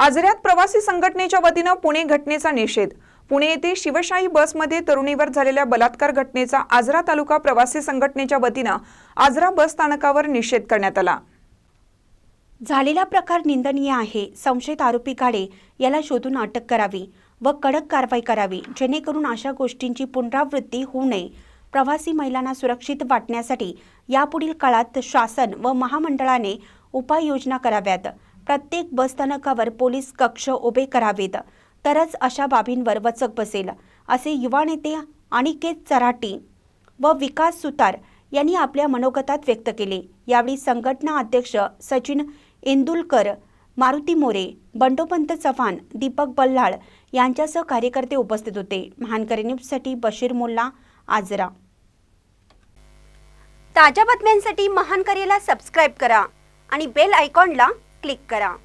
आजऱ्यात प्रवासी संघटनेच्या वतीनं पुणे घटनेचा निषेध. पुणे येथे शिवशाही बसमध्ये तरुणीवर झालेल्या बलात्कार घटनेचा आजरा तालुका प्रवासी संघटनेच्या वतीनं आजरा बस स्थानकावर निषेध करण्यात आला. झालेला प्रकार निंदनीय आहे. संशयित आरोपी गाडे याला शोधून अटक करावी व कडक कारवाई करावी जेणेकरून अशा गोष्टींची पुनरावृत्ती होऊ नये. प्रवासी महिलांना सुरक्षित वाटण्यासाठी यापुढील काळात शासन व महामंडळाने उपाययोजना कराव्यात. प्रत्येक बसस्थानकावर पोलीस कक्ष उभे करावेत. तरच अशा बाबींवर वचक बसेल असे युवा नेते अनिकेत चराटी व विकास सुतार यांनी आपल्या मनोगतात व्यक्त केले. यावेळी संघटना अध्यक्ष सचिन इंदुलकर मारुती मोरे बंडोपंत चव्हाण दीपक बल्लाळ यांच्यासह कार्यकर्ते उपस्थित होते. महानकरी न्यूजसाठी बशीर मुल्ला आजरा. ताज्या बातम्यांसाठी महानकरीला सबस्क्राईब करा आणि बेल आयकॉनला क्लिक करा.